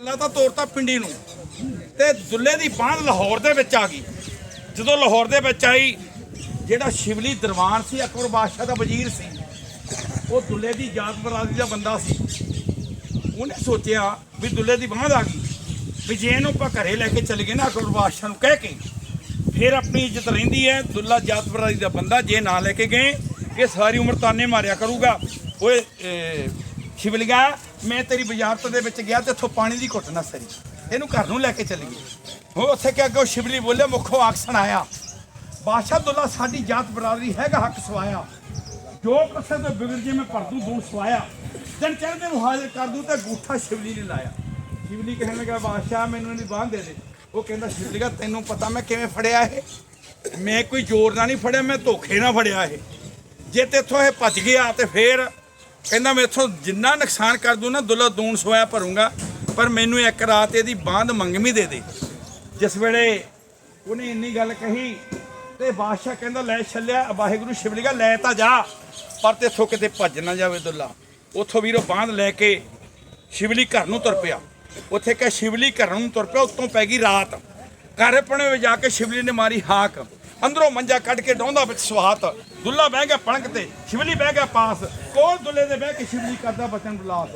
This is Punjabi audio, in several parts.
ਅੱਲਾ ਤਾਂ ਤੋਰਤਾ ਪਿੰਡੀ ਨੂੰ ਤੇ ਦੁੱਲੇ ਦੀ ਬਾਂਹ ਲਾਹੌਰ ਦੇ ਵਿੱਚ ਆ ਗਈ। ਜਦੋਂ ਲਾਹੌਰ ਦੇ ਵਿੱਚ ਆਈ ਜਿਹੜਾ ਸ਼ਿਵਲੀ ਦਰਬਾਰ ਸੀ ਅਕਬਰ ਬਾਦਸ਼ਾਹ ਦਾ ਵਜ਼ੀਰ ਸੀ ਉਹ ਦੁੱਲੇ ਦੀ ਜਾਤ ਬਰਾਦਰੀ ਦਾ ਬੰਦਾ ਸੀ। ਉਹਨੇ ਸੋਚਿਆ ਵੀ ਦੁੱਲੇ ਦੀ ਬਾਂਹ ਆ ਗਈ। ਵੀ ਜੇ ਇਹਨੂੰ ਆਪਾਂ ਘਰੇ ਲੈ ਕੇ ਚੱਲ ਗਏ ਨਾ ਅਕਬਰ ਬਾਦਸ਼ਾਹ ਨੂੰ ਕਹਿ ਕੇ ਫਿਰ ਆਪਣੀ ਇੱਜ਼ਤ ਰਹਿੰਦੀ ਹੈ ਦੁੱਲਾ ਜਾਤ ਬਰਾਦਰੀ ਦਾ ਬੰਦਾ ਜੇ ਨਾ ਲੈ ਕੇ ਗਏ ਇਹ ਸਾਰੀ ਉਮਰ ਤਾਨੇ ਮਾਰਿਆ ਕਰੂਗਾ। ਓਏ ਇਹ, ਸ਼ਿਵਲਿੰਗਾ ਮੈਂ ਤੇਰੀ ਬਜ਼ਾਰਤ ਦੇ ਵਿੱਚ ਗਿਆ ਤੇ ਇੱਥੋਂ ਪਾਣੀ ਦੀ ਘੁੱਟ ਨਾ ਸਰੀ। ਇਹਨੂੰ ਘਰ ਨੂੰ ਲੈ ਕੇ ਚਲੀ ਗਏ ਉਹ ਉੱਥੇ ਕਿ ਅੱਗੇ ਉਹ ਸ਼ਿਵਲੀ ਬੋਲੇ ਮੁੱਖੋਂ ਆਕਸਣ ਆਇਆ ਬਾਦਸ਼ਾਹ ਦੁੱਲਾ ਸਾਡੀ ਜਾਤ ਬਰਾਦਰੀ ਹੈਗਾ, ਹੱਕ ਸਵਾਇਆ। ਜੋ ਕਿਸੇ ਤੋਂ ਬਿਗੜ ਜੇ ਮੈਂ ਪਰਦੂ ਦੂਰ ਸਵਾਇਆ। ਦਿਨ ਚੜ੍ਹਦੇ ਨੂੰ ਹਾਜ਼ਰ ਕਰ ਦੂੰ ਤੇ ਗੂਠਾ ਸ਼ਿਵਲੀ ਨੇ ਲਾਇਆ। ਸ਼ਿਵਲੀ ਕਹਿਣ ਲੱਗਾ, ਬਾਦਸ਼ਾਹ, ਮੈਨੂੰ ਇਹਦੀ ਬਾਂਹ ਦੇ ਦੇ। ਉਹ ਕਹਿੰਦਾ ਸ਼ਿਵਲੀਗਾ ਤੈਨੂੰ ਪਤਾ ਮੈਂ ਕਿਵੇਂ ਫੜਿਆ ਇਹ? ਮੈਂ ਕੋਈ ਜ਼ੋਰ ਨਾਲ ਨਹੀਂ ਫੜਿਆ, ਮੈਂ ਧੋਖੇ ਨਾਲ ਫੜਿਆ ਇਹ। ਜੇ ਤੇਥੋਂ ਇਹ ਭੱਜ ਗਿਆ ਤੇ ਫੇਰ ਕਹਿੰਦਾ ਮੈਂ ਇਥੋਂ ਜਿੰਨਾ ਨੁਕਸਾਨ ਕਰ ਦੂੰ ਨਾ, ਦੁੱਲਾ ਦੂਣ ਸੋਇਆ ਭਰੂੰਗਾ, ਪਰ ਮੈਨੂੰ ਇੱਕ ਰਾਤ ਇਹਦੀ ਬਾਂਧ ਮੰਗਵੀਂ ਦੇ ਦੇ। ਜਿਸ ਵੇਲੇ ਉਹਨੇ ਇੰਨੀ ਗੱਲ ਕਹੀ ਤੇ ਬਾਦਸ਼ਾਹ ਕਹਿੰਦਾ, ਲੈ ਛੱਲਿਆ, ਵਾਹਿਗੁਰੂ ਸ਼ਿਵਲਿੰਗਾ ਲੈ ਤਾਂ ਜਾ, ਪਰ ਤੇ ਤੇਥੋਂ ਕਿਤੇ ਭੱਜ ਨਾ ਜਾਵੇ ਦੁੱਲਾ। ਉੱਥੋਂ ਵੀਰੋ ਬਾਂਧ ਲੈ ਕੇ ਸ਼ਿਵਲੀ ਘਰ ਨੂੰ ਤੁਰ ਪਿਆ। ਉੱਥੇ ਕਿ ਸ਼ਿਵਲੀ ਘਰ ਨੂੰ ਤੁਰ ਪਿਆ, ਉੱਤੋਂ ਪੈ ਗਈ ਰਾਤ। ਘਰ ਪਣੇ ਵਿੱਚ ਜਾ ਕੇ ਸ਼ਿਵਲੀ ਨੇ ਮਾਰੀ ਹਾਕ। ਅੰਦਰੋਂ ਮੰਜਾ ਕੱਢ ਕੇ ਡੌਂਦਾ ਵਿੱਚ ਸਵਾਤ ਦੁੱਲਾ ਬਹਿ ਗਿਆ ਪਣਕ ਤੇ ਸ਼ਿਵਲੀ ਬਹਿ ਗਿਆ ਪਾਸ। ਕੋਲ ਦੁੱਲੇ ਦੇ ਬਹਿ ਕੇ ਸ਼ਿਵਲੀ ਕਰਦਾ ਬਚਨ ਬੁਲਾਸ?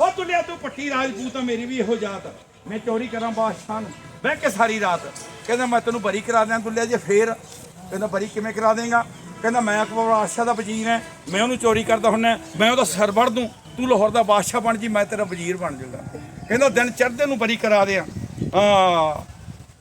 ਉਹ ਦੁੱਲਿਆ, ਤੂੰ ਪੱਟੀ ਰਾਜਪੂਤ ਆ ਮੇਰੀ ਵੀ ਇਹੋ ਜਾਤ। ਮੈਂ ਚੋਰੀ ਕਰਾਂ ਬਾਦਸ਼ਾਹ ਨੂੰ। ਬਹਿ ਕੇ ਸਾਰੀ ਰਾਤ। ਕਹਿੰਦਾ, ਮੈਂ ਤੈਨੂੰ ਬਰੀ ਕਰਾ ਦਿਆਂ ਦੁੱਲਿਆ ਜੇ, ਫੇਰ। ਕਹਿੰਦਾ, ਬਰੀ ਕਿਵੇਂ ਕਰਾ ਦੇਗਾ? ਕਹਿੰਦਾ, ਮੈਂ ਅਕਬਰ ਬਾਦਸ਼ਾਹ ਦਾ ਵਜ਼ੀਰ ਹਾਂ। ਮੈਂ ਉਹਨੂੰ ਚੋਰੀ ਕਰਦਾ ਹੁੰਨਾ ਮੈਂ ਉਹਦਾ ਸਿਰ ਵੜ ਦੂੰ। ਤੂੰ ਲਾਹੌਰ ਦਾ ਬਾਦਸ਼ਾਹ ਬਣ ਜੀ, ਮੈਂ ਤੇਰਾ ਵਜ਼ੀਰ ਬਣ ਜਾਊਗਾ। ਕਹਿੰਦਾ, ਦਿਨ ਚੜ੍ਹਦੇ ਨੂੰ ਬਰੀ ਕਰਾ ਦਿਆਂ। ਆ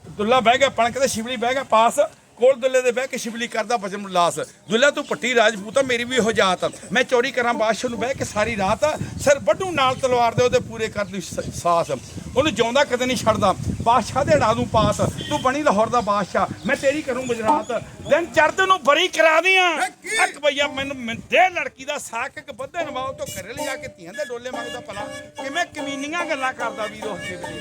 ਦੁੱਲਾ ਬਹਿ ਗਿਆ ਪਣਕ ਤੇ ਸ਼ਿਵਲੀ ਬਹਿ ਗਿਆ ਪਾਸ। ਕੋਲ ਦੁੱਲੇ ਦੇ ਬਹਿ ਕੇ ਸ਼ਿਵਲੀ ਕਰਦਾ ਬਚਨ ਉਲਾਸ ਦੁੱਲਾ ਤੂੰ ਪੱਟੀ ਰਾਜਪੂਤ ਆ, ਮੇਰੀ ਵੀ ਇਹੋ ਜਾਤ ਮੈਂ ਚੋਰੀ ਕਰਾਂ ਬਾਦਸ਼ਾਹ ਨੂੰ ਬਹਿ ਕੇ ਸਾਰੀ ਰਾਤ ਸਿਰ ਵੱਡੂ ਨਾਲ ਤਲਵਾਰ ਦੇ ਉਹਦੇ ਪੂਰੇ ਕਰ ਲਈ ਸਾਸ। ਉਹਨੂੰ ਜਿਉਂਦਾ ਕਦੇ ਨਹੀਂ ਛੱਡਦਾ। ਬਾਦਸ਼ਾਹ ਦੇ ਢਾ ਨੂੰ ਪਾਸ। ਤੂੰ ਬਣੀ ਲਾਹੌਰ ਦਾ ਬਾਦਸ਼ਾਹ। ਮੈਂ ਤੇਰੀ ਕਰੂੰ ਗੁਜਰਾਤ। ਦਿਨ ਚੜ੍ਹਦੇ ਨੂੰ ਬਰੀ ਕਰਾ ਦਿਆਂ। ਇੱਕ ਭਈਆ ਮੈਨੂੰ ਦੇ ਲੜਕੀ ਦਾ ਸਾਕ ਇੱਕ ਬੱਧੇ ਨਵਾਲ ਤੋਂ ਘਰੇ ਲਿਜਾ ਕੇ ਧੀਆਂ ਦੇ ਡੋਲੇ ਮੰਗਦਾ ਭਲਾ। ਕਿਵੇਂ ਕਮੀਨੀਆਂ ਗੱਲਾਂ ਕਰਦਾ ਵੀਰੋ ਸ਼ਿਵਲੀ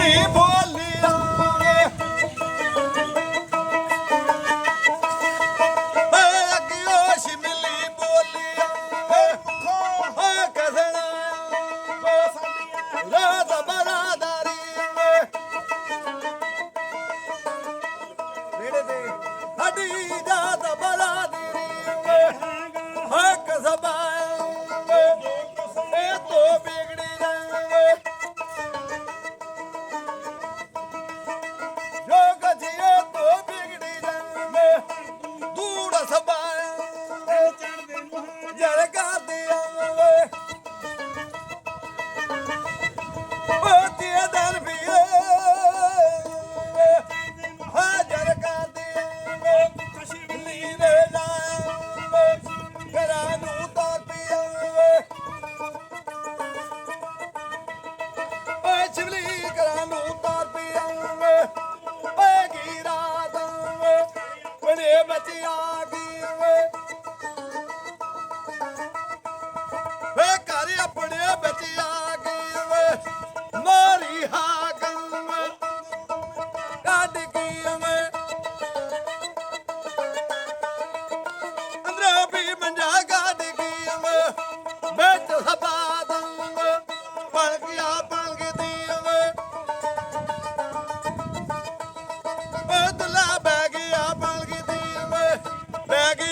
ਨੀ ਬੋਲਿਆ বাঁচিয়া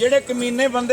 ਜਿਹੜੇ ਕਮੀਨੇ ਬੰਦੇ